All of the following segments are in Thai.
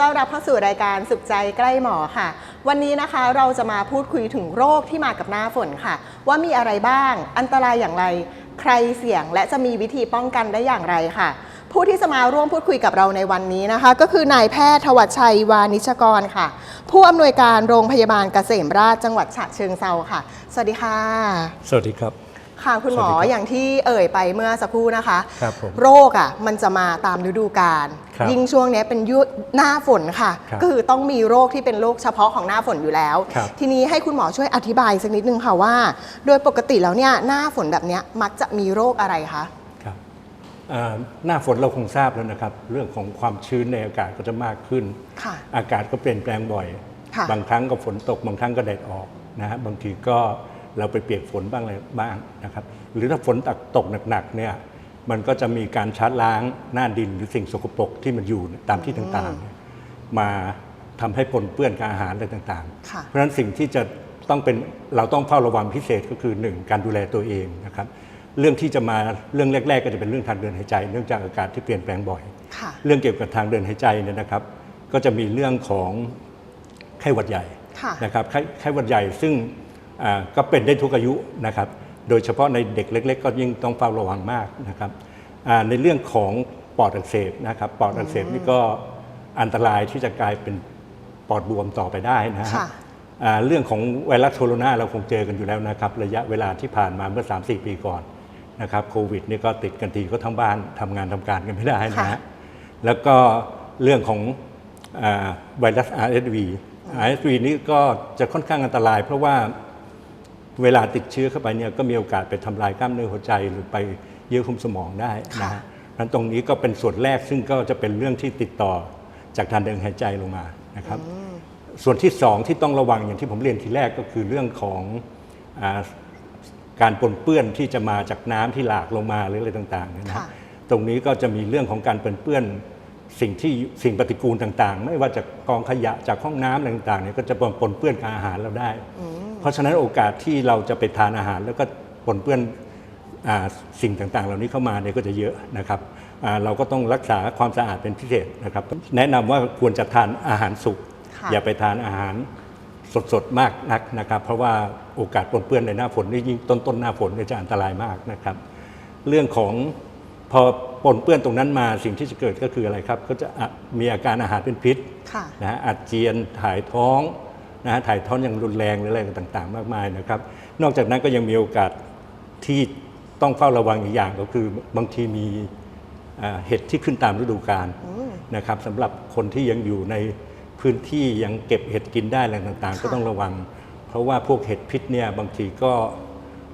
ต้อนรับเข้าสู่รายการสุขใจใกล้หมอค่ะ วันนี้นะคะเราจะมาพูดคุยถึงโรคที่มากับหน้าฝนค่ะ ว่ามีอะไรบ้าง อันตรายอย่างไร ใครเสี่ยงและจะมีวิธีป้องกันได้อย่างไรค่ะ ผู้ที่จะมาร่วมพูดคุยกับเราในวันนี้นะคะ ก็คือนายแพทย์ทวัชชัยวานิชกรค่ะ ผู้อำนวยการโรงพยาบาลเกษมราชจังหวัดฉะเชิงเซาค่ะ สวัสดีค่ะ สวัสดีครับ ค่ะคุณหมอสวัสดีครับอย่างที่เอ่ยไปเมื่อสักครู่นะคะครับผม โรคอะมันจะมาตามฤดูกาลครับ ยิ่งช่วงเนี้ยเป็นยุหน้าฝนค่ะครับก็คือต้องมีโรคที่เป็นโรคเฉพาะของหน้าฝนอยู่แล้วครับทีนี้ให้คุณหมอช่วยอธิบายสักนิดนึงค่ะว่า โดยปกติแล้วเนี่ยหน้าฝนแบบเนี้ยมักจะมีโรคอะไรคะครับอ่าหน้าฝนเราคงทราบแล้วนะครับ เรื่องของความชื้นในอากาศก็จะมากขึ้นค่ะอากาศก็เปลี่ยนแปลงบ่อยค่ะบางครั้งก็ฝนตก บางครั้งก็แดดออกนะฮะบางทีก็เราไปเปียกฝนบ้างอะไรบ้างนะครับ หรือถ้าฝนตกตกหนักๆเนี่ย มันก็จะมีการชาร์จล้างหน้าดินหรือสิ่งสกปรกที่มันอยู่ตามที่ต่างๆเนี่ยมาทำให้ปนเปื้อนกับอาหารอะไรต่างๆค่ะเพราะฉะนั้นสิ่งที่จะต้องเป็นเราต้องเฝ้าระวังพิเศษก็คือหนึ่งการดูแลตัวเองนะครับ เรื่องที่จะมาเรื่องแรก ๆ ก็จะเป็นเรื่องทางเดินหายใจ เนื่องจากอากาศที่เปลี่ยนแปลงบ่อยค่ะเรื่องเกี่ยวกับทางเดินหายใจเนี่ยนะครับ ก็จะมีเรื่องของไข้หวัดใหญ่ค่ะนะครับไข้ไข้หวัดใหญ่ซึ่งอ่าก็เป็นได้ทุกอายุนะครับ โดยเฉพาะในเด็กเล็ก ๆ ก็ยิ่งต้องเฝ้าระวังมากนะครับอ่าในเรื่องของปอดอักเสบนะครับปอดอักเสบนี่ก็อันตรายที่จะกลายเป็นปอดบวมต่อไปได้นะฮะค่ะอ่าเรื่องของไวรัสโคโรนาเราคงเจอกันอยู่แล้วนะครับ ระยะเวลาที่ผ่านมาเมื่อ 3-4 ปีก่อนนะครับโควิดนี่ก็ติดกันทีก็ทั้งบ้านทำงานทำการกันไม่ได้นะค่ะฮะแล้วก็เรื่องของอาไวรัส RSV RSV นี่ก็จะค่อนข้างอันตราย เพราะว่า เวลาติดเชื้อเข้าไปเนี่ยก็มีโอกาสไปทำลายกล้ามเนื้อหัวใจหรือไปเยื่อหุ้มสมองได้นะฮะนั้นตรงนี้ก็เป็นส่วนแรกซึ่งก็จะเป็นเรื่องที่ติดต่อจากทางเดินหายใจลงมานะครับส่วนที่สองที่ต้องระวังอย่างที่ผมเรียนทีแรกก็คือเรื่องของอาการปนเปื้อนที่จะมาจากน้ำที่หลากลงมาหรืออะไรต่างๆเนี่ยนะค่ะตรงนี้ก็จะมีเรื่องของการปนเปื้อนสิ่งที่สิ่งปฏิกูลต่างๆ ไม่ว่าจากกองขยะจากห้องน้ำอะไรต่างๆเนี่ยก็จะปนเปื้อนกับอาหารเราได้ เพราะฉะนั้นโอกาสที่เราจะไปทานอาหาร แล้วก็ปนเปื้อนอาสิ่งต่างๆ เหล่านี้เข้ามาเนี่ยก็จะเยอะนะครับอ่าเราก็ต้องรักษาความสะอาดเป็นพิเศษนะครับ แนะนำว่าควรจะทานอาหารสุกค่ะอย่าไปทานอาหารสดๆมากนักนะครับ เพราะว่าโอกาสปนเปื้อนในหน้าฝนนี่ยิ่งต้นต้นๆหน้าฝนเนี่ยจะอันตรายมากนะครับ เรื่องของพอปนเปื้อนตรงนั้นมาสิ่งที่จะเกิดก็คืออะไรครับ ก็จะอะมีอาการอาหารเป็นพิษค่ะนะฮะอาเจียนถ่ายท้อง นะฮะถ่ายท้องอย่างรุนแรงหรืออะไรต่างๆ มากมายนะครับ นอกจากนั้นก็ยังมีโอกาสที่ต้องเฝ้าระวังอีกอย่างก็คือบางทีมีอ่าเห็ดที่ขึ้นตามฤดูกาลนะครับสำหรับคนที่ยังอยู่ในพื้นที่ยังเก็บเห็ดกินได้อะไรต่างๆ ก็ค่ะต้องระวัง เพราะว่าพวกเห็ดพิษเนี่ยบางทีก็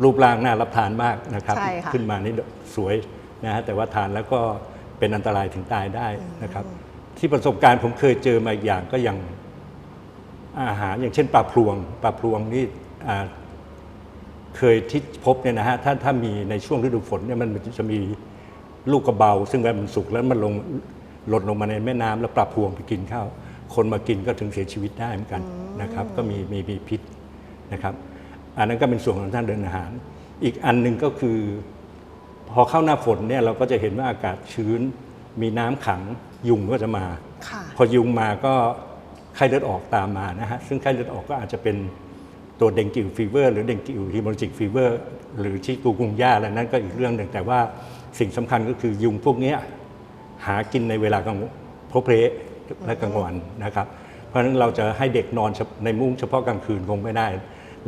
รูปร่างน่ารับทานมากนะครับใช่ค่ะขึ้นมานี่สวยนะฮะแต่ว่าทานแล้วก็เป็นอันตรายถึงตายได้นะครับ ที่ประสบการณ์ผมเคยเจอมาอีกอย่างก็อย่าง อาหารอย่างเช่นปลาพลวงปลาพลวงนี่อ่าเคยที่พบเนี่ยนะฮะถ้าถ้ามีในช่วงฤดูฝนเนี่ยมันจะมีลูกกระเบา ซึ่งเวลามันสุกแล้วมันลงหล่นลงมาในแม่น้ำแล้วปลาพลวงไปกินข้าวคนมากินก็ถึงเสียชีวิตได้เหมือนกันนะครับ ก็มีมีมีพิษนะครับ อันนั้นก็เป็นส่วนของทางเดินอาหาร อีกอันหนึ่งก็คือ พอเข้าหน้าฝนเนี่ยเราก็จะเห็นว่าอากาศชื้น มีน้ำขังยุงก็จะมาค่ะพอยุงมาก็ ไข้เลือดออกตามมานะฮะซึ่งไข้เลือดออกก็อาจจะเป็นตัวเดงกิวฟีเวอร์หรือเดงกิวฮิโมจิกฟีเวอร์หรือชิกูกุงย่าอะไรนั้นก็อีกเรื่องหนึ่งแต่ว่าสิ่งสำคัญก็คือยุงพวกนี้หากินในเวลากลางพบเพลและกลางวันนะครับ เพราะฉะนั้นเราจะให้เด็กนอนในมุ้งเฉพาะกลางคืนคงไม่ได้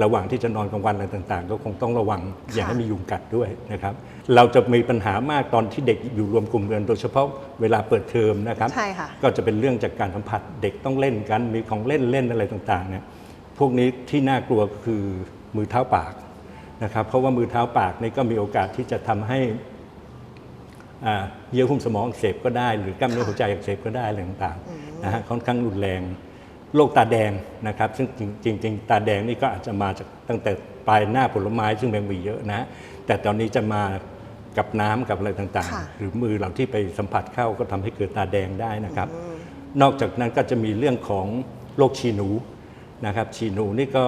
ระหว่างที่จะนอนกลางวันอะไรต่าง ๆ ก็คงต้องระวังอย่าให้มียุงกัดด้วยนะครับ เราจะมีปัญหามากตอนที่เด็กอยู่รวมกลุ่มกันโดยเฉพาะเวลาเปิดเทอมนะครับ ใช่ค่ะ ก็จะเป็นเรื่องจากการสัมผัสเด็กต้องเล่นกันมีของเล่นเล่นอะไรต่างๆเนี่ยพวกนี้ที่น่ากลัวก็คือมือเท้าปากนะครับ เพราะว่ามือเท้าปากนี่ก็มีโอกาสที่จะทำให้อ่าเยื่อหุ้มสมองอักเสบก็ได้ หรือกล้ามเนื้อหัวใจอักเสบก็ได้อะไรต่างๆนะฮะค่อนข้างรุนแรงโรคตาแดงนะครับ ซึ่งจริงๆตาแดงนี่ก็อาจจะมาจากตั้งแต่ปลายหน้าผลไม้ซึ่งแมงมีเยอะนะ แต่ตอนนี้จะมา กับน้ำกับอะไรต่างค่ะๆหรือมือเราที่ไปสัมผัสเข้าก็ทำให้เกิดตาแดงได้นะครับ นอกจากนั้นก็จะมีเรื่องของโรคชีหนูนะครับชีหนูนี่ก็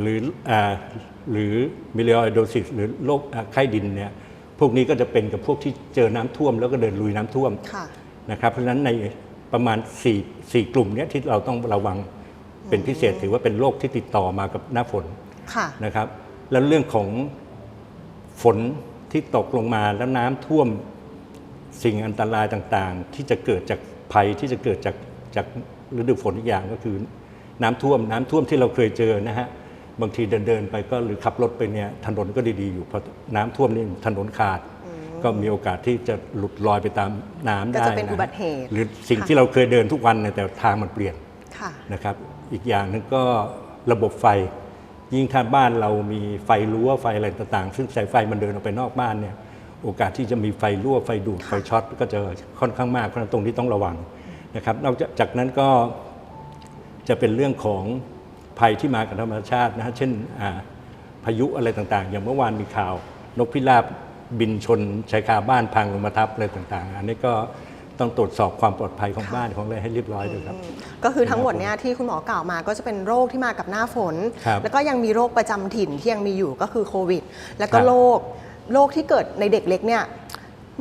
หรืออาหรือมิเลอไอโดซิสหรือโรคอ่าไข้ดินเนี่ยพวกนี้ก็จะเป็นกับพวกที่เจอน้ำท่วม แล้วก็เดินลุยน้ำท่วมค่ะนะครับเพราะฉะนั้นในประมาณ4 4กลุ่มเนี้ยที่เราต้องระวังเป็นพิเศษถือว่าเป็นโรคที่ติดต่อมากับหน้าฝนค่ะนะครับ แล้วเรื่องของฝน ที่ตกลงมาแล้วน้ำท่วมสิ่งอันตรายต่างๆ ที่จะเกิดจากภัยที่จะเกิดจากจากฤดูฝนอีกอย่างก็คือ น้ำท่วมน้ำท่วมที่เราเคยเจอนะฮะบางทีเดินเดินๆไปก็หรือขับรถไปเนี่ยถนนก็ดีๆอยู่พอน้ำท่วมนี่ถนนขาด ก็มีโอกาสที่จะหลุดลอยไปตามน้ำก็ได้จะเป็นนะอุบัติเหตุหรือสิ่งค่ะที่เราเคยเดินทุกวันเนี่ยแต่ทางมันเปลี่ยนค่ะนะครับ อีกอย่างหนึงก็ระบบไฟ ยิ่งถ้าบ้านเรามีไฟรั้วไฟอะไรต่างๆ ซึ่งสายไฟมันเดินออกไปนอกบ้านเนี่ยโอกาสที่จะมีไฟรั่วไฟดูดไฟช็อตก็จะค่อนข้างมากเพราะฉะนั้นตรงนี้ต้องระวังนะครับ นอกจากนั้นก็จะเป็นเรื่องของภัยที่มากับธรรมชาตินะฮะเช่นาพายุอะไรต่างๆ อย่างเมื่อวานมีข่าว นกพิราบบินชนชายคาบ้านพังลงมาทับอะไรต่างๆ อันนี้ก็ ต้องตรวจสอบความปลอดภัยของบ้านของอะไรให้เรียบร้อยด้วยครับ ก็คือทั้งหมดเนี่ยที่คุณหมอกล่าวมาก็จะเป็นโรคที่มากับหน้าฝน ครับแล้วก็ยังมีโรคประจำถิ่นที่ยังมีอยู่ก็คือโควิด แล้วก็ครับ โรคโรคที่เกิดในเด็กเล็กเนี่ย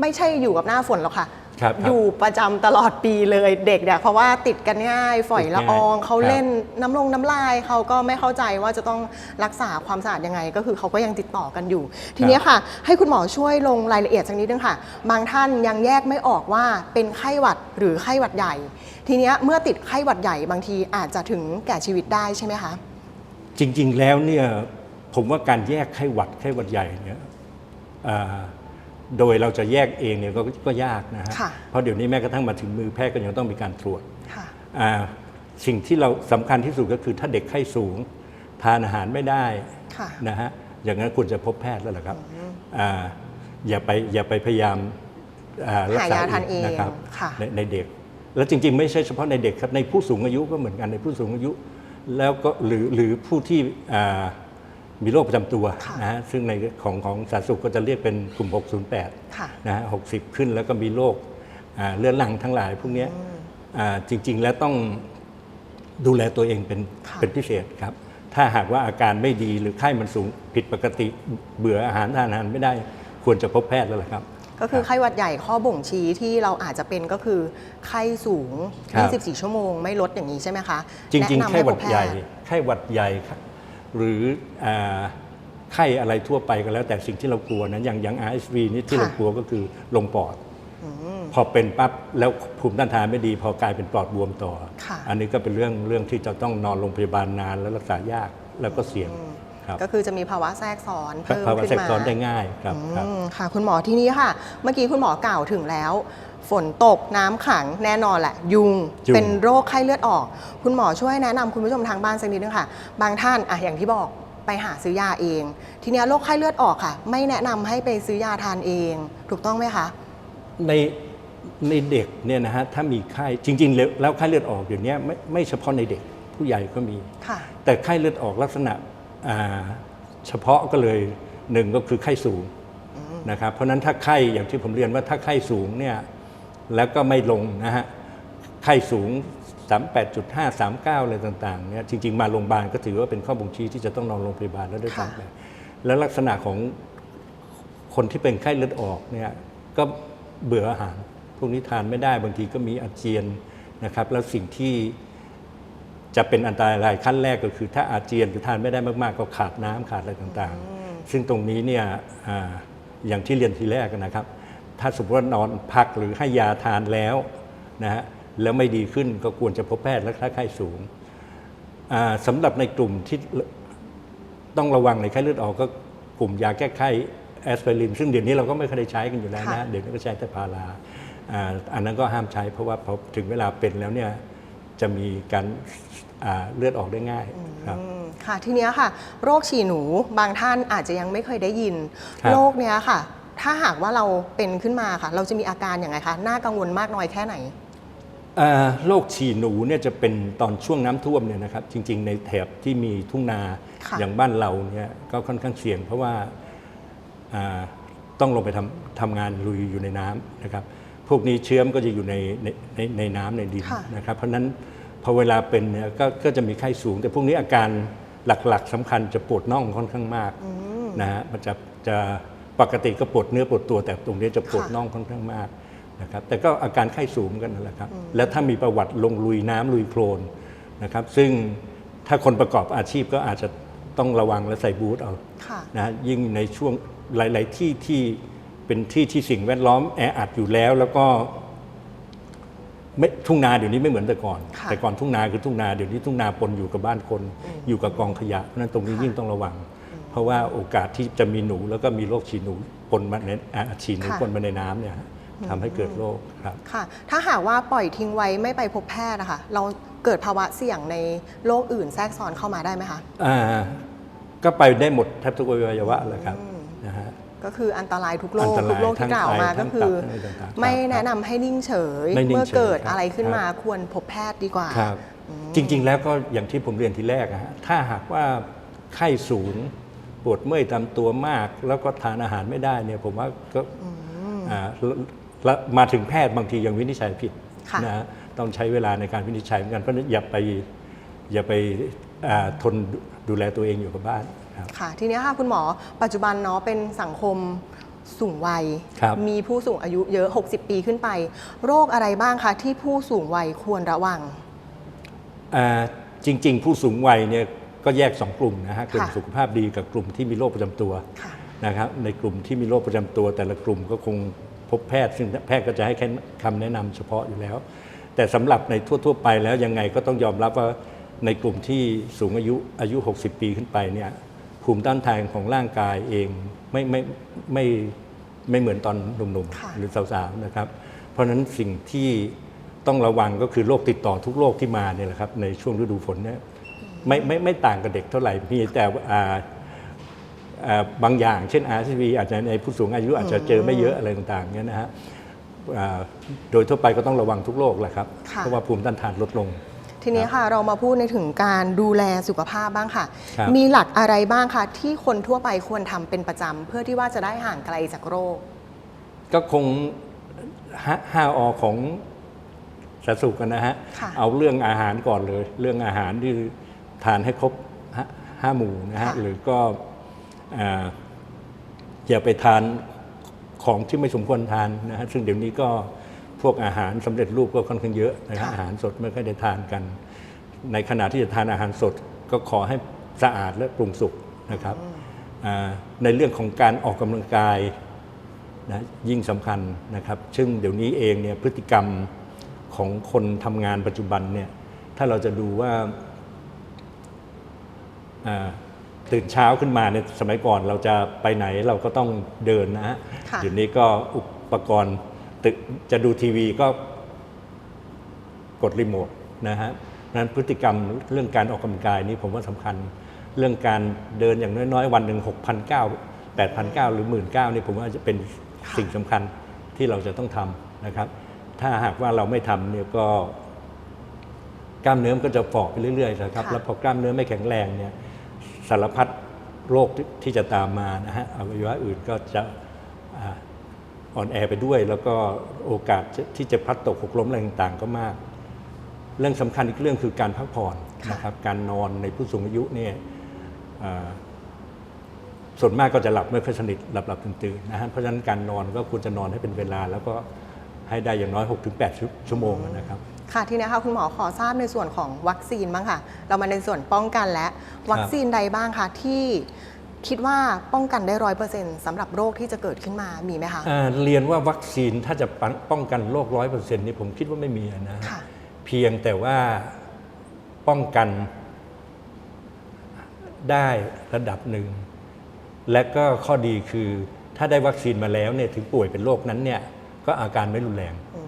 ไม่ใช่อยู่กับหน้าฝนหรอกค่ะ ครับครับอยู่ประจำตลอดปีเลยเด็กเนี่ยเพราะว่าติดกันง่ายฝอยละอองติดง่ายเขาครับเล่นน้ำลงน้ำลายเขาก็ไม่เข้าใจว่าจะต้องรักษาความสะอาดยังไง ก็คือเขาก็ยังติดต่อกันอยู่ ทีเนี้ยค่ะ ให้คุณหมอช่วยลงรายละเอียดสักนิดนึงค่ะ บางท่านยังแยกไม่ออกว่าเป็นไข้หวัดหรือไข้หวัดใหญ่ ทีเนี้ยเมื่อติดไข้หวัดใหญ่บางทีอาจจะถึงแก่ชีวิตได้ใช่ไหมคะ จริง ๆ แล้วเนี่ยผมว่าการแยกไข้หวัดไข้หวัดใหญ่เนี่ยอ่า โดยเราจะแยกเองเนี่ยก็ก็ยากนะฮะค่ะเพราะเดี๋ยวนี้แม้กระทั่งมาถึงมือแพทย์ก็ยังต้องมีการตรวจค่ะอ่าสิ่งที่เราสำคัญที่สุดก็คือถ้าเด็กไข้สูง ทานอาหารไม่ได้ค่ะนะฮะอย่างนั้นควรจะพบแพทย์แล้วล่ะครับอ่าอย่าไปอย่าไปพยายามอ่ารักษาหายาทานเองนะครับค่ะในในเด็ก แล้วจริงๆ ไม่ใช่เฉพาะในเด็กครับในผู้สูงอายุก็เหมือนกันในผู้สูงอายุ แล้วก็หรือหรือผู้ที่อ่า มีโรคประจำตัวค่ะนะฮะซึ่งในของของสาธารณสุขก็จะเรียกเป็นกลุ่ม 608ค่ะนะฮะหกสิบขึ้นแล้วก็มีโรคอ่าเรื้อรังทั้งหลายพวกเนี้ยอ่าจริง ๆ แล้วต้องดูแลตัวเองเป็นค่ะเป็นพิเศษครับ ถ้าหากว่าอาการไม่ดีหรือไข้มันสูงผิดปกติเบื่ออาหารทานอาหารไม่ได้ควรจะพบแพทย์แล้วล่ะครับ ก็คือไข้หวัดใหญ่ข้อบ่งชี้ที่เราอาจจะเป็นก็คือไข้สูงครับ24 ชั่วโมง ไม่ลดอย่างนี้ใช่ไหมคะ จริงแนะๆนำไข้หวัดพบแพใหญ่ทย์ไข้หวัดใหญ่ครับ หรืออ่าไข้อะไรทั่วไปก็แล้ว แต่สิ่งที่เรากลัวนะอย่างอย่าง RSV นี่ที่เรากลัวก็คือลงปอดพอเป็นปั๊บแล้วภูมิต้านทานไม่ดี พอกลายเป็นปอดบวมต่อค่ะอันนี้ก็เป็นเรื่องเรื่องที่จะต้องนอนโรงพยาบาลนานแล้วรักษายากแล้วก็เสี่ยงครับก็คือจะมีภาวะแทรกซ้อนเพิ่มภาวะขึ้นแทรกมาซ้อนได้ง่ายครับครับอืมค่ะคุณหมอที่นี้ค่ะ เมื่อกี้คุณหมอกล่าวถึงแล้ว ฝนตกน้ำขังแน่นอนแหละ ยุงยุง เป็นโรคไข้เลือดออก คุณหมอช่วยแนะนำคุณผู้ชมทางบ้านสักนิดนึงค่ะ บางท่านอะอย่างที่บอกไปหาซื้อยาเอง ทีเนี้ยโรคไข้เลือดออกค่ะ ไม่แนะนำให้ไปซื้อยาทานเอง ถูกต้องไหมคะ ในในเด็กเนี่ยนะฮะถ้ามีไข้จริง ๆ แล้วแล้วไข้เลือดออกเดี๋ยวนี้ไม่ไม่เฉพาะในเด็กผู้ใหญ่ก็มี ค่ะ แต่ไข้เลือดออกลักษณะอ่าเฉพาะก็เลยหนึ่งก็คือไข้สูงนะครับเพราะฉะนั้นถ้าไข้อย่างที่ผมเรียนว่าถ้าไข้สูงเนี่ย แล้วก็ไม่ลงนะฮะไข้สูง 38.5 39อะไรต่างๆเนี่ยจริง ๆ มาโรงพยาบาลก็ถือว่าเป็นข้อบ่งชี้ที่จะต้องนอนโรงพยาบาลแล้วด้วยค่ะซ้ำไปแล้วลักษณะของคนที่เป็นไข้เลือดออกเนี่ยก็เบื่ออาหารพวกนี้ทานไม่ได้บางทีก็มีอาเจียนนะครับ แล้วสิ่งที่จะเป็นอันตรายขั้นแรกก็คือ ถ้าอาเจียนหรือทานไม่ได้มากๆ ก็ขาดน้ำขาดอะไรต่างๆ ซึ่งตรงนี้เนี่ยอาอย่างที่เรียนทีแรกนะครับ ถ้าสมมติว่านอนพักหรือให้ยาทานแล้วนะฮะแล้วไม่ดีขึ้นก็ควรจะพบแพทย์และถ้าไข้สูงอ่าสำหรับในกลุ่มที่ต้องระวังในไข้เลือดออกก็กลุ่มยาแก้ไข้แอสไพรินซึ่งเดี๋ยวนี้เราก็ไม่เคยได้ใช้กันอยู่แล้วค่ะนะเดี๋ยวนี้ก็ใช้แต่พาราอ่าอันนั้นก็ห้ามใช้เพราะว่าพอถึงเวลาเป็นแล้วเนี่ยจะมีการอ่าเลือดออกได้ง่ายครับอืมค่ะทีเนี้ยค่ะ โรคฉี่หนูบางท่านอาจจะยังไม่เคยได้ยินครับโรคเนี้ยค่ะ ถ้าหากว่าเราเป็นขึ้นมาค่ะ เราจะมีอาการอย่างไรคะน่ากังวลมากน้อยแค่ไหนอ่าโรคฉี่หนูเนี่ยจะเป็นตอนช่วงน้ำท่วมเนี่ยนะครับ จริง ๆ ในแถบที่มีทุ่งนาค่ะอย่างบ้านเราเนี่ยก็ค่อนข้างเสี่ยง เพราะว่าอ่าต้องลงไปทำทำงานลุยอยู่ในน้ำนะครับ พวกนี้เชื้อมนก็จะอยู่ในในในในน้ำในดินค่ะนะครับ เพราะฉะนั้นพอเวลาเป็นเนี่ยก็ก็จะมีไข้สูง แต่พวกนี้อาการหลักๆสำคัญจะปวดน่องค่อนข้างมากนะฮะมันจะจะ ปกติก็ปวดเนื้อปวดตัวแต่ตรงนี้จะปวดค่ะน่องค่อนข้างมากพนะครับแต่ก็อาการไข้สูงกันนั่นแหละครับแล้วถ้ามีประวัติลงลุยน้ำลุยโคลนนะครับซึ่งถ้าคนประกอบอาชีพก็อาจจะต้องระวังและใส่บูทเอาค่ะนะยิ่งในช่วงหลาย ๆ ที่ที่เป็นที่ที่สิ่งแวดล้อมแออัดอยู่แล้วแล้วก็ไม่ทุ่งนาเดี๋ยวนี้ไม่เหมือนแต่ก่อนค่ะแต่ก่อนทุ่งนาคือทุ่งนาเดี๋ยวนี้ทุ่งนาปนอยู่กับบ้านคน อยู่กับกองขยะเพราะฉะนั้นตรงนี้ยิ่งต้องระวังเพ ราะว่าโอกาสที่จะมีหนูแล้วก็มีโรคฉี่หนูปนมาในอ่าฉี่หนูค่ะปนมาในน้ำเนี่ยฮะทำให้เกิดโรคครับ ค่ะ ถ้าหากว่าปล่อยทิ้งไว้ไม่ไปพบแพทย์นะคะเราเกิดภาวะเสี่ยงในโรคอื่นแทรกซ้อนเข้ามาได้ไหมคะอ่าก็ไปได้หมดแทบทุกอวัยวะเลยครับนะฮะ ก็คืออันตรายทุกโรอัคนตรายทุกโรคทั้ที่งกล่าวมาไตทั้ก็งคือตับทั้งอะไรต่างๆไม่ครับแนะนำให้นิ่งเฉย ไม่นิ่งเมื่อเกิดเฉยครับ อะไรขึ้นมาครับควรพบแพทย์ดีกว่า ครับ จริงๆ แล้วก็อย่างที่ผมเรียนทีแรกอะฮะถ้าหากว่าไข้สูง ปวดเมื่อยตามตัวมาก แล้วก็ทานอาหารไม่ได้เนี่ยผมว่าก็อ่าแล้วแล้วมาถึงแพทย์บางทียังวินิจฉัยผิดค่ะนะฮะต้องใช้เวลาในการวินิจฉัยเหมือนกันเพราะฉะนั้นอย่าไปอย่าไปอ่าทนดูแลตัวเองอยู่กับบ้านครับค่ะทีนี้ค่ะคุณหมอปัจจุบันเนาะเป็นสังคมสูงวัยครับมีผู้สูงอายุเยอะ 60 ปีขึ้นไป โรคอะไรบ้างคะที่ผู้สูงวัยควรระวังอ่าจริง ๆ ผู้สูงวัยเนี่ย ก็แยก 2 กลุ่มนะฮะกลุ่มค่ะสุขภาพดีกับกลุ่มที่มีโรคประจำตัวค่ะนะครับในกลุ่มที่มีโรคประจำตัว แต่ละกลุ่มก็คงพบแพทย์ ซึ่งแพทย์ก็จะให้แค่คำแนะนำเฉพาะอยู่แล้ว แต่สำหรับในทั่ว ๆ ไปแล้วยังไงก็ต้องยอมรับว่าในกลุ่มที่สูงอายุอายุ 60 ปีขึ้นไปเนี่ยภูมิต้านทานของร่างกายเองไม่ไม่ไม่ไม่เหมือนตอนหนุ่มค่ะๆหรือสาวๆนะครับ เพราะฉะนั้นสิ่งที่ต้องระวังก็คือโรคติดต่อทุกโรคที่มาเนี่ยแหละครับในช่วงฤดูฝนเนี่ย ไม่ไม่ไม่ต่างกับเด็กเท่าไหร่มีแต่อ่าอ่าบางอย่าง เช่น RCV อาจจะในผู้สูงอายุอาจจะเจอไม่เยอะอะไรต่างๆเนี่ยนะฮะอ่าโดยทั่วไปก็ต้องระวังทุกโรคแหละครับค่ะเพราะว่าภูมิต้านทานลดลง ทีนี้ค่ะเรามาพูดในถึงการดูแลสุขภาพบ้างค่ะครับมีหลักอะไรบ้างคะที่คนทั่วไปควรทำเป็นประจำเพื่อที่ว่าจะได้ห่างไกลจากโรค ก็คงห้าอของสาธารณสุขกันนะฮะค่ะเอาเรื่องอาหารก่อนเลย เรื่องอาหารที่ ทานให้ครบห้าห้าหมู่นะฮะค่ะหรือก็อ่าอย่าไปทานของที่ไม่สมควรทานนะฮะซึ่งเดี๋ยวนี้ก็พวกอาหารสำเร็จรูปก็ค่อนข้างเยอะนะฮะอาหารสดไม่ค่อยได้ทานกัน ในขณะที่จะทานอาหารสดก็ขอให้สะอาดและปรุงสุกนะครับอ่าในเรื่องของการออกกำลังกายนะยิ่งสำคัญนะครับ ซึ่งเดี๋ยวนี้เองเนี่ยพฤติกรรมของคนทำงานปัจจุบันเนี่ยถ้าเราจะดูว่าอ่า ตื่นเช้าขึ้นมาเนี่ยสมัยก่อนเราจะไปไหนเราก็ต้องเดินนะฮะค่ะเดี๋ยวนี้ก็อุปกรณ์ตึกจะดูทีวีก็กดรีโมทนะฮะเพราะฉะนั้นพฤติกรรมเรื่องการออกกำลังกายนี่ผมว่าสำคัญ เรื่องการเดินอย่างน้อยๆ วันหนึ่ง6 0 0 9 8 0 0 หรือ 1 9 0 0นี่ผมว่าจะเป็นสิ่งสำคัญที่เราจะต้องทำนะครับ ถ้าหากว่าเราไม่ทำเนี่ยก็กล้ามเนื้อมันก็จะฝ่อไปเรื่อยๆนะครับค่ะแล้วพอกล้ามเนื้อไม่แข็งแรงเนี่ย สารพัดโรคที่ที่จะตามมานะฮะอวัยวะอื่นก็จะอ่าอ่อนแอไปด้วย แล้วก็โอกาสที่จะพลัดตกหกล้มอะไรต่างๆก็มาก เรื่องสำคัญอีกเรื่องคือการพักผ่อนค่ะนะครับการนอนในผู้สูงอายุเนี่ยอ่าส่วนมากก็จะหลับไม่ค่อยสนิทหลับหลับๆตื่นๆนะฮะเพราะฉะนั้นการนอนก็ควรจะนอนให้เป็นเวลา แล้วก็ให้ได้อย่างน้อย 6-8 ชั่วโมงนะครับ ค่ะทีนี้ค่ะคุณหมอขอทราบในส่วนของวัคซีนบ้างค่ะ เรามาในส่วนป้องกันและวัคซีนใดบ้างคะที่คิดว่าป้องกันได้ร้อยเปอร์เซ็นต์สำหรับโรคที่จะเกิดขึ้นมามีไหมคะอ่าเรียนว่าวัคซีนถ้าจะป้องกันโรคร้อยเปอร์เซ็นต์นี่ผมคิดว่าไม่มีนะค่ะเพียงแต่ว่าป้องกันได้ระดับหนึ่ง และก็ข้อดีคือถ้าได้วัคซีนมาแล้วเนี่ยถึงป่วยเป็นโรคนั้นเนี่ยก็อาการไม่รุนแรงอ่า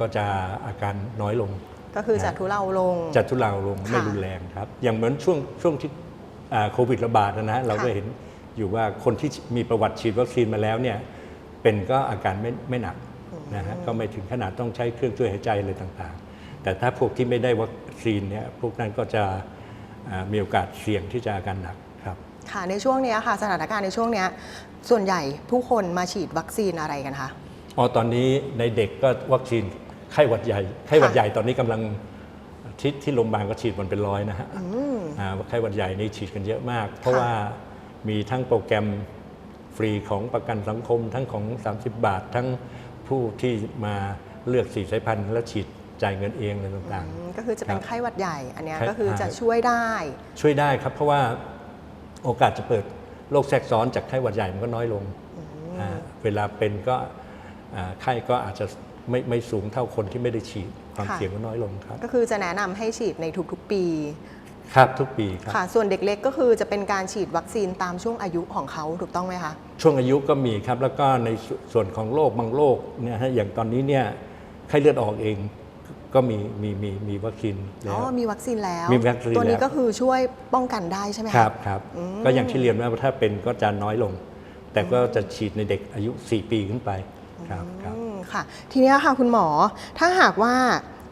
ก็จะอาการน้อยลง ก็คือจะทุเลาลงจะทุเลาลงค่ะไม่รุนแรงครับ อย่างเหมือนช่วงช่วงที่อ่าโควิดระบาดนะฮะเราก็ค่ะเห็นอยู่ว่าคนที่มีประวัติฉีดวัคซีนมาแล้วเนี่ยเป็นก็อาการไม่ไม่หนักนะฮะก็ไม่ถึงขนาดต้องใช้เครื่องช่วยหายใจอะไรต่างๆ แต่ถ้าพวกที่ไม่ได้วัคซีนเนี่ยพวกนั้นก็จะอ่ามีโอกาสเสี่ยงที่จะอาการหนักครับค่ะในช่วงเนี้ยค่ะสถานการณ์ในช่วงเนี้ยส่วนใหญ่ผู้คนมาฉีดวัคซีนอะไรกันคะอ๋อตอนนี้ในเด็กก็วัคซีน ไข้หวัดใหญ่ไข้หวัดใหญ่ตอนนี้กำลังที่ที่โรงพยาบาลก็ฉีดมันเป็นร้อยนะฮะอ่าไข้หวัดใหญ่นี่ฉีดกันเยอะมาก เพราะค่ะว่ามีทั้งโปรแกรมฟรีของประกันสังคมทั้งของ 30 บาท ทั้งผู้ที่มาเลือกสีสายพันธุ์แล้วฉีดจ่ายเงินเองอะไรต่างอืมก็คือจะเป็นครับไข้หวัดใหญ่ อันเนี้ยไข้ก็คือจะอ่าช่วยได้ๆช่วยได้ครับ เพราะว่าโอกาสจะเปิดโรคแทรกซ้อนจากไข้หวัดใหญ่มันก็น้อยลงอ่าเวลาเป็นก็อ่าไข้ก็อาจจะ ไม่ไม่สูงเท่าคนที่ไม่ได้ฉีดความค่ะเสี่ยงก็น้อยลงครับ ก็คือจะแนะนำให้ฉีดในทุกๆปี ครับทุกปีครับ ค่ะ ส่วนเด็กเล็กก็คือจะเป็นการฉีดวัคซีนตามช่วงอายุของเขาถูกต้องไหมคะ ช่วงอายุก็มีครับ แล้วก็ในสส่วนของโรคบางโรคเนี่ยฮะอย่างตอนนี้เนี่ยไข้เลือดออกเองก็มีมีมีมีวัคซีนอ๋แล้อ ว มีวัคซีนแล้ว มีวัคซีนตัวนี้แล้วก็คือช่วยป้องกันได้ใช่ไหมะ ครับครับอืม ก็อย่างที่เรียนว่าถ้าเป็นก็จะน้อยลง แต่ก็จะฉีดในเด็กอายุ 4 ปีขึ้นไปครับครับ อืม ค่ะ ทีเนี้ยค่ะคุณหมอ ถ้าหากว่า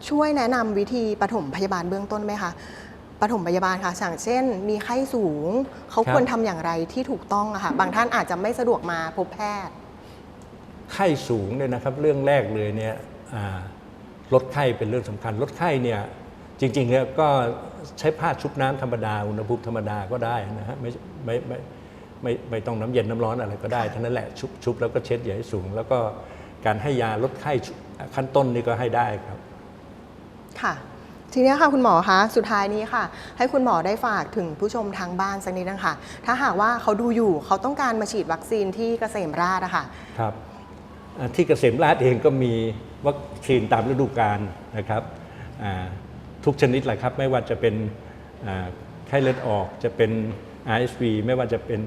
ช่วยแนะนำวิธีปฐมพยาบาลเบื้องต้นไหมคะปฐมพยาบาลค่ะอย่างเช่น มีไข้สูง เขาครับควรทำอย่างไรที่ถูกต้องอะค่ะ บางท่านอาจจะไม่สะดวกมาพบแพทย์ ไข้สูงเนี่ยนะครับ เรื่องแรกเลยเนี่ยอ่าลดไข้เป็นเรื่องสำคัญ ลดไข้เนี่ยจริงๆเนี่ยก็ใช้ผ้าชุบน้ำธรรมดา อุณหภูมิธรรมดาก็ได้นะฮะไม่ไม่ไม่ไม่ไม่ต้องน้ำเย็นน้ำร้อนอะไรก็ได้ทั้งนั้นแหละชุบชุบแล้วก็เช็ดอย่าให้สูง แล้วก็ การให้ยาลดไข้ขั้นต้นนี่ก็ให้ได้ครับ ค่ะ ทีเนี้ยค่ะคุณหมอคะสุดท้ายนี้ค่ะ ให้คุณหมอได้ฝากถึงผู้ชมทางบ้านสักนิดนึงค่ะถ้าหากว่าเขาดูอยู่เขาต้องการมาฉีดวัคซีนที่เกษมราชอะค่ะครับอ่าที่เกษมราชเองก็มีวัคซีนตามฤดูกาลนะครับอ่าทุกชนิดแหละครับไม่ว่าจะเป็นอ่าไข้เลือดออกจะเป็น RSV ไม่ว่าจะเป็น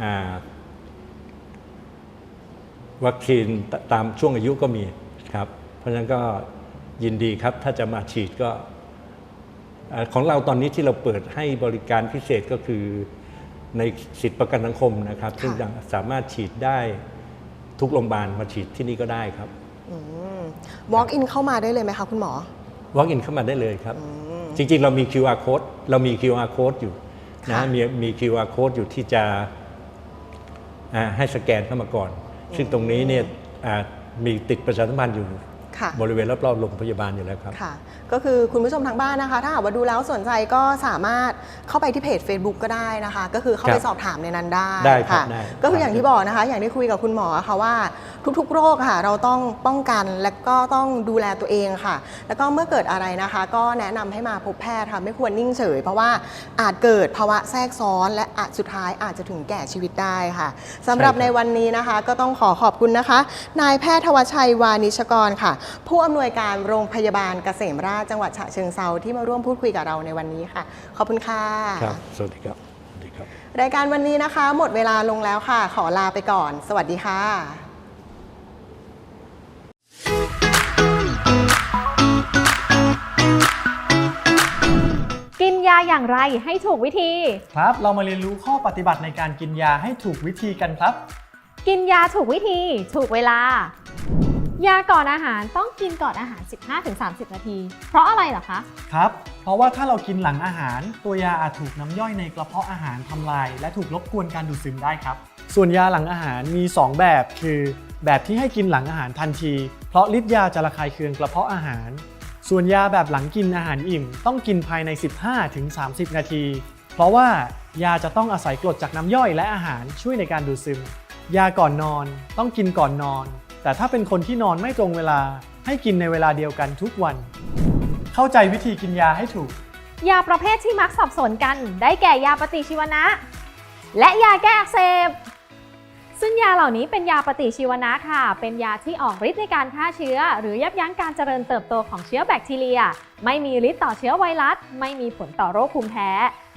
อ่า วัคซีนตตามช่วงอายุก็มีครับ เพราะฉะนั้นก็ยินดีครับถ้าจะมาฉีดก็อ่าของเราตอนนี้ที่เราเปิดให้บริการพิเศษก็คือในสิทธิประกันสังคมนะครับ ซึ่งยังสามารถฉีดได้ทุกโรงพยาบาลมาฉีดที่นี่ก็ได้ครับ walk in เข้ามาได้เลยไหมคะคุณหมอ walk in เข้ามาได้เลยครับ จริงๆ เรามี QR code เรามี QR code อยู่นะค่ะมีมี QR code อยู่ที่จะอ่าให้สแกนเข้ามาก่อน ซึ่งตรงนี้เนี่ยอ่ามีติดประชาสัมพันธ์อยู่ค่ะบริเวณรอบๆโรงพยาบาลอยู่แล้วครับค่ะ ก็คือคุณผู้ชมทางบ้านนะคะ ถ้าหากว่าดูแล้วสนใจก็สามารถเข้าไปที่เพจ Facebook ก็ได้นะคะ ก็คือเข้าไปครับสอบถามในนั้นได้ได้ครับค่ะได้ก็คืออย่างที่บอกนะคะ อย่างที่คุยกับคุณหมอค่ะว่า ทุก ๆ โรคค่ะ เราต้องป้องกันและก็ต้องดูแลตัวเองค่ะ แล้วก็เมื่อเกิดอะไรนะคะ ก็แนะนำให้มาพบแพทย์ค่ะไม่ควรนิ่งเฉย เพราะว่าอาจเกิดภาวะแทรกซ้อน และอาจสุดท้ายอาจจะถึงแก่ชีวิตได้ค่ะสำหรับใช่ครับในวันนี้นะคะ ก็ต้องขอขอบคุณนะคะ นายแพทย์ทวชชัยวานิชกรค่ะ ผู้อำนวยการโรงพยาบาลเกษมราชจังหวัดฉะเชิงเซาที่มาร่วมพูดคุยกับเราในวันนี้ค่ะ ขอบคุณค่ะครับสวัสดีครับสวัสดีครับรายการวันนี้นะคะ หมดเวลาลงแล้วค่ะ ขอลาไปก่อน สวัสดีค่ะ กินยาอย่างไรให้ถูกวิธี ครับ เรามาเรียนรู้ข้อปฏิบัติในการกินยาให้ถูกวิธีกันครับ กินยาถูกวิธี ถูกเวลา ยาก่อนอาหารต้องกินก่อนอาหาร 15-30 นาที เพราะอะไรเหรอคะ ครับ เพราะว่าถ้าเรากินหลังอาหาร ตัวยาอาจถูกน้ำย่อยในกระเพาะอาหารทำลาย และถูกรบกวนการดูดซึมได้ครับ ส่วนยาหลังอาหารมี 2 แบบคือ แบบที่ให้กินหลังอาหารทันที เพราะฤทธิ์ยาจะระคายเคืองกระเพาะอาหาร ส่วนยาแบบหลังกินอาหารอิ่มต้องกินภายใน 15-30 นาที เพราะว่ายาจะต้องอาศัยกรดจากน้ำย่อยและอาหารช่วยในการดูดซึม ยาก่อนนอนต้องกินก่อนนอน แต่ถ้าเป็นคนที่นอนไม่ตรงเวลาให้กินในเวลาเดียวกันทุกวัน เข้าใจวิธีกินยาให้ถูก ยาประเภทที่มักสับสนกัน ได้แก่ยาปฏิชีวนะ และยาแก้อักเสบ ซึ่งยาเหล่านี้เป็นยาปฏิชีวนะค่ะ เป็นยาที่ออกฤทธิ์ในการฆ่าเชื้อ หรือยับยั้งการเจริญเติบโตของเชื้อแบคทีเรีย ไม่มีฤทธิ์ต่อเชื้อไวรัส ไม่มีผลต่อโรคภูมิแพ้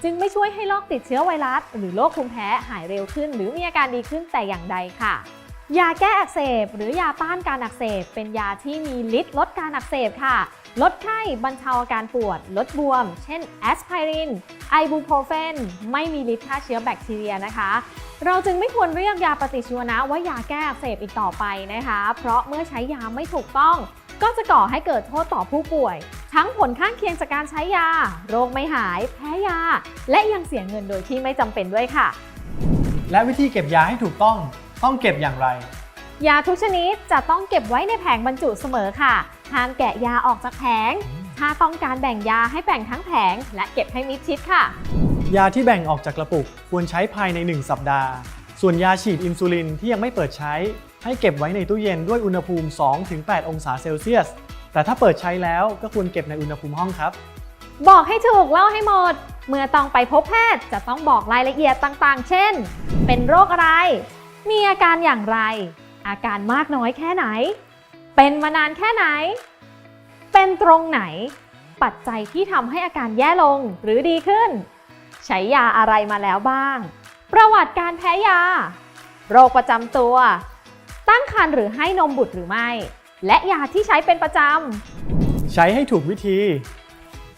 จึงไม่ช่วยให้โรคติดเชื้อไวรัส หรือโรคภูมิแพ้หายเร็วขึ้น หรือมีอาการดีขึ้นแต่อย่างใดค่ะ ยาแก้อักเสบ หรือยาต้านการอักเสบ เป็นยาที่มีฤทธิ์ลดการอักเสบค่ะ ลดไข้บรรเทาอาการปวด ลดบวม เช่นแอสไพริน ไอบูโพรเฟน ไม่มีฤทธิ์ฆ่าเชื้อแบคทีเรียนะคะ เราจึงไม่ควรเรียกยาปฏิชีวนะว่ายาแก้อักเสบอีกต่อไปนะคะ เพราะเมื่อใช้ยาไม่ถูกต้อง ก็จะก่อให้เกิดโทษต่อผู้ป่วย ทั้งผลข้างเคียงจากการใช้ยา โรคไม่หาย แพ้ยา และยังเสียเงินโดยที่ไม่จำเป็นด้วยค่ะ และวิธีเก็บยาให้ถูกต้อง ต้องเก็บอย่างไร ยาทุกชนิดจะต้องเก็บไว้ในแผงบรรจุเสมอค่ะ ห้ามแกะยาออกจากแผง ถ้าต้องการแบ่งยาให้แบ่งทั้งแผง และเก็บให้มิดชิดค่ะ ยาที่แบ่งออกจากกระปุกควรใช้ภายใน 1 สัปดาห์ ส่วนยาฉีดอินซูลินที่ยังไม่เปิดใช้ ให้เก็บไว้ในตู้เย็นด้วยอุณหภูมิ 2-8 องศาเซลเซียส แต่ถ้าเปิดใช้แล้วก็ควรเก็บในอุณหภูมิห้องครับ บอกให้ถูกเล่าให้หมด เมื่อต้องไปพบแพทย์จะต้องบอกรายละเอียดต่างๆ เช่น เป็นโรคอะไร มีอาการอย่างไร อาการมากน้อยแค่ไหน เป็นมานานแค่ไหน เป็นตรงไหน ปัจจัยที่ทำให้อาการแย่ลงหรือดีขึ้น ใช้ยาอะไรมาแล้วบ้าง ประวัติการแพ้ยา โรคประจำตัว ตั้งครรภ์หรือให้นมบุตรหรือไม่ และยาที่ใช้เป็นประจำ ใช้ให้ถูกวิธี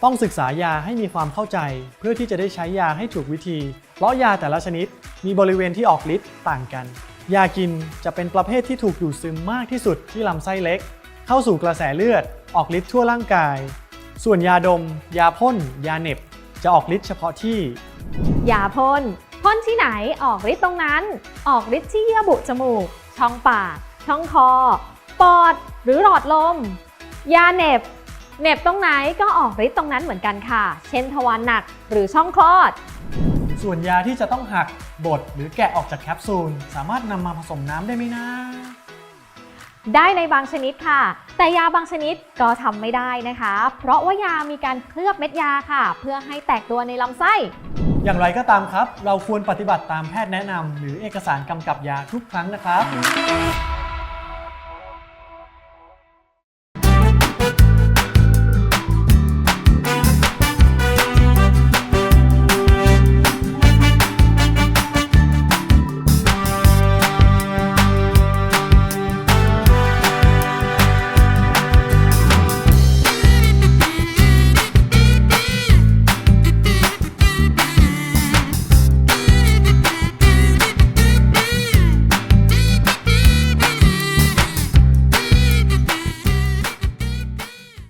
ต้องศึกษายาให้มีความเข้าใจ เพื่อที่จะได้ใช้ยาให้ถูกวิธี เพราะยาแต่ละชนิดมีบริเวณที่ออกฤทธิ์ต่างกัน ยากินจะเป็นประเภทที่ถูกดูดซึมมากที่สุดที่ลำไส้เล็ก เข้าสู่กระแสเลือด ออกฤทธิ์ทั่วร่างกาย ส่วนยาดม ยาพ่น ยาเหน็บ จะออกฤทธิ์เฉพาะที่ ยาพ่นพ่นที่ไหนออกฤทธิ์ตรงนั้น ออกฤทธิ์ที่เยื่อบุจมูก ช่องปาก ช่องคอ ปอด หรือหลอดลม ยาเหน็บ เหน็บตรงไหนก็ออกฤทธิ์ตรงนั้นเหมือนกันค่ะ เช่นทวารหนักหรือช่องคลอด ส่วนยาที่จะต้องหักบดหรือแกะออกจากแคปซูล สามารถนำมาผสมน้ำได้ไหมนะ ได้ในบางชนิดค่ะ แต่ยาบางชนิดก็ทำไม่ได้นะคะ เพราะว่ายามีการเคลือบเม็ดยาค่ะ เพื่อให้แตกตัวในลำไส้อย่างไรก็ตามครับ เราควรปฏิบัติตามแพทย์แนะนำหรือเอกสารกำกับยาทุกครั้งนะครับ